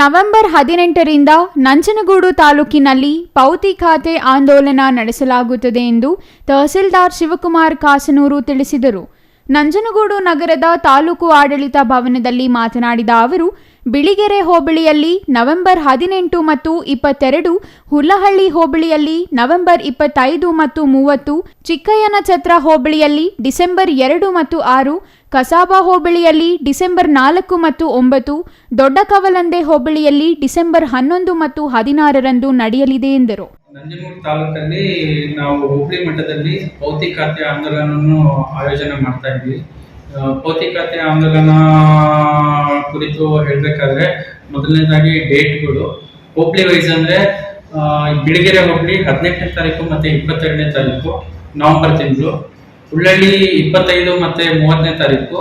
November ಹದಿನೆಂಟರಿಂದ ನಂಜನಗೂಡು ತಾಲೂಕಿನಲ್ಲಿ ಪೌತಿ ಖಾತೆ ಆಂದೋಲನ ನಡೆಸಲಾಗುತ್ತದೆ ಎಂದು ತಹಸೀಲ್ದಾರ್ ಶಿವಕುಮಾರ್ ಕಾಸನೂರು ತಿಳಿಸಿದರು. ನಂಜನಗೂಡು ನಗರದ ತಾಲೂಕು ಆಡಳಿತ ಭವನದಲ್ಲಿ ಮಾತನಾಡಿದ ಅವರು, ಬಿಳಿಗೆರೆ ಹೋಬಳಿಯಲ್ಲಿ ನವೆಂಬರ್ ಹದಿನೆಂಟು ಮತ್ತು ಇಪ್ಪತ್ತೆರಡು, ಹುಲ್ಲಹಳ್ಳಿ ಹೋಬಳಿಯಲ್ಲಿ ನವೆಂಬರ್ ಇಪ್ಪತ್ತೈದು ಮತ್ತು ಮೂವತ್ತು ಚಿಕ್ಕಯ್ಯನಛತ್ರ ಹೋಬಳಿಯಲ್ಲಿ ಡಿಸೆಂಬರ್ ಎರಡು ಮತ್ತು ಆರು ಕಸಾಬಾ ಹೋಬಳಿಯಲ್ಲಿ ಡಿಸೆಂಬರ್ ನಾಲ್ಕು ಮತ್ತು ಒಂಬತ್ತು, ದೊಡ್ಡ ಕವಲಂದೆ ಹೋಬಳಿಯಲ್ಲಿ ಡಿಸೆಂಬರ್ ಹನ್ನೊಂದು ಮತ್ತು ಹದಿನಾರರಂದು ನಡೆಯಲಿದೆ ಎಂದರು. ನಂಜನಗೂಡು ತಾಲೂಕಲ್ಲಿ ನಾವು ಹೋಬಳಿ ಮಟ್ಟದಲ್ಲಿ ಭೌತಿಕಾತೆ ಆಂದೋಲನವನ್ನು ಆಯೋಜನೆ ಮಾಡ್ತಾ ಇದ್ವಿ. ಭೌತಿಕಾತೆ ಆಂದೋಲನ ಕುರಿತು ಹೇಳಬೇಕಾದ್ರೆ ಮೊದಲನೇದಾಗಿ ಡೇಟ್ಗಳು. ಹೋಬಳಿ ವೈಸ್ ಅಂದರೆ ಬಿಳಿಗೆರೆ ಹೋಬಳಿ ಹದಿನೆಂಟನೇ ತಾರೀಕು ಮತ್ತು ಇಪ್ಪತ್ತೆರಡನೇ ತಾರೀಕು, ನವೆಂಬರ್ ತಿಂಗಳು. ಉಳ್ಳಳ್ಳಿ ಇಪ್ಪತ್ತೈದು ಮತ್ತೆ ಮೂವತ್ತನೇ ತಾರೀಕು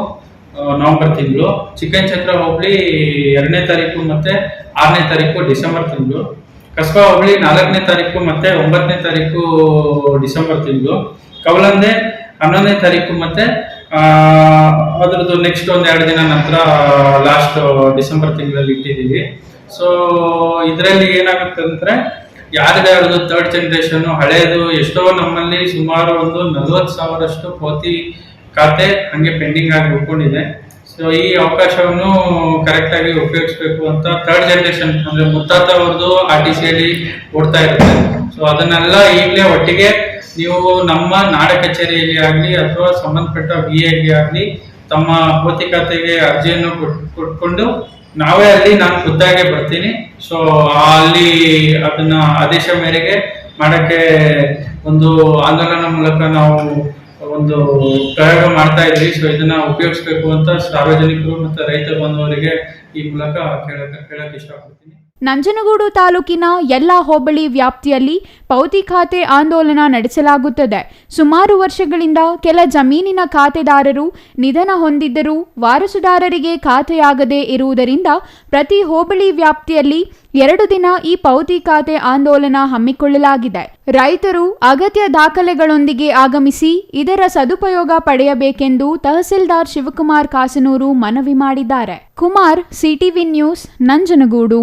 ನವಂಬರ್ ತಿಂಗಳು ಚಿಕನ್ ಚಂದ್ರ ಹೋಬಳಿ ಎರಡನೇ ತಾರೀಕು ಮತ್ತೆ ಆರನೇ ತಾರೀಕು ಡಿಸೆಂಬರ್ ತಿಂಗಳು, ಕಸ್ಬಾ ಹೋಬಳಿ ನಾಲ್ಕನೇ ತಾರೀಕು ಮತ್ತೆ ಒಂಬತ್ತನೇ ತಾರೀಕು ಡಿಸೆಂಬರ್ ತಿಂಗಳು, ಕವಲಂದೆ ಹನ್ನೊಂದನೇ ತಾರೀಕು ಮತ್ತೆ ಅದ್ರದ್ದು ನೆಕ್ಸ್ಟ್ ಒಂದು ಎರಡು ದಿನ ನಂತರ ಲಾಸ್ಟ್ ಡಿಸೆಂಬರ್ ತಿಂಗಳಲ್ಲಿ ಇಟ್ಟಿದ್ದೀವಿ. ಸೊ ಇದರಲ್ಲಿ ಏನಾಗುತ್ತೆ ಅಂದ್ರೆ ಯಾರಿದೆ ಅವ್ರದ್ದು ಥರ್ಡ್ ಜನರೇಷನ್ ಹಳೆಯದು ಎಷ್ಟೋ ನಮ್ಮಲ್ಲಿ ಸುಮಾರು ಒಂದು ನಲ್ವತ್ತು ಸಾವಿರಷ್ಟು ಪೋತಿ ಖಾತೆ ಹಂಗೆ ಪೆಂಡಿಂಗ್ ಆಗಿ ಉಳ್ಕೊಂಡಿದೆ. ಸೊ ಈ ಅವಕಾಶವನ್ನು ಕರೆಕ್ಟಾಗಿ ಉಪಯೋಗಿಸ್ಬೇಕು ಅಂತ ಥರ್ಡ್ ಜನರೇಷನ್ ಅಂದ್ರೆ ಮುತ್ತಾತ ಅವ್ರದ್ದು ಆರ್ ಟಿ ಸಿಯಲ್ಲಿ ಓಡ್ತಾ ಇರುತ್ತೆ. ಸೊ ಅದನ್ನೆಲ್ಲ ಈಗಲೇ ಒಟ್ಟಿಗೆ ನೀವು ನಮ್ಮ ನಾಡ ಕಚೇರಿಯಲ್ಲಿ ಆಗಲಿ ಅಥವಾ ಸಂಬಂಧಪಟ್ಟ ವಿ ಎಗೆ ಆಗಲಿ ತಮ್ಮ ಪೋತಿ ಖಾತೆಗೆ ಅರ್ಜಿಯನ್ನು ಕೊಟ್- ಕೊಟ್ಕೊಂಡು ನಾವೇ ಅಲ್ಲಿ, ನಾನು ಖುದ್ದಾಗೆ ಬರ್ತೀನಿ. ಸೊ ಅಲ್ಲಿ ಅದನ್ನ ಆದೇಶ ಮೇರೆಗೆ ಮಾಡಕ್ಕೆ ಒಂದು ಆಂದೋಲನ ಮೂಲಕ ನಾವು ಒಂದು ಪ್ರಯೋಗ ಮಾಡ್ತಾ ಇದ್ವಿ. ಸೊ ಇದನ್ನ ಉಪಯೋಗಿಸ್ಬೇಕು ಅಂತ ಸಾರ್ವಜನಿಕರು ಮತ್ತು ರೈತ ಬಂದವರಿಗೆ ಈ ಮೂಲಕ ಕೇಳಕ್ಕೆ ಕೇಳಕ್ಕೆ ಇಷ್ಟಪಡ್ತೀನಿ. ನಂಜನಗೂಡು ತಾಲೂಕಿನ ಎಲ್ಲ ಹೋಬಳಿ ವ್ಯಾಪ್ತಿಯಲ್ಲಿ ಪೌತಿ ಖಾತೆ ಆಂದೋಲನ ನಡೆಸಲಾಗುತ್ತದೆ. ಸುಮಾರು ವರ್ಷಗಳಿಂದ ಕೆಲ ಜಮೀನಿನ ಖಾತೆದಾರರು ನಿಧನ ಹೊಂದಿದ್ದರೂ ವಾರಸುದಾರರಿಗೆ ಖಾತೆಯಾಗದೇ ಇರುವುದರಿಂದ ಪ್ರತಿ ಹೋಬಳಿ ವ್ಯಾಪ್ತಿಯಲ್ಲಿ ಎರಡು ದಿನ ಈ ಪೌತಿ ಖಾತೆ ಆಂದೋಲನ ಹಮ್ಮಿಕೊಳ್ಳಲಾಗಿದೆ. ರೈತರು ಅಗತ್ಯ ದಾಖಲೆಗಳೊಂದಿಗೆ ಆಗಮಿಸಿ ಇದರ ಸದುಪಯೋಗ ಪಡೆಯಬೇಕೆಂದು ತಹಸೀಲ್ದಾರ್ ಶಿವಕುಮಾರ್ ಕಾಸನೂರು ಮನವಿ ಮಾಡಿದ್ದಾರೆ. Kumar, CTV news, Nanjangud.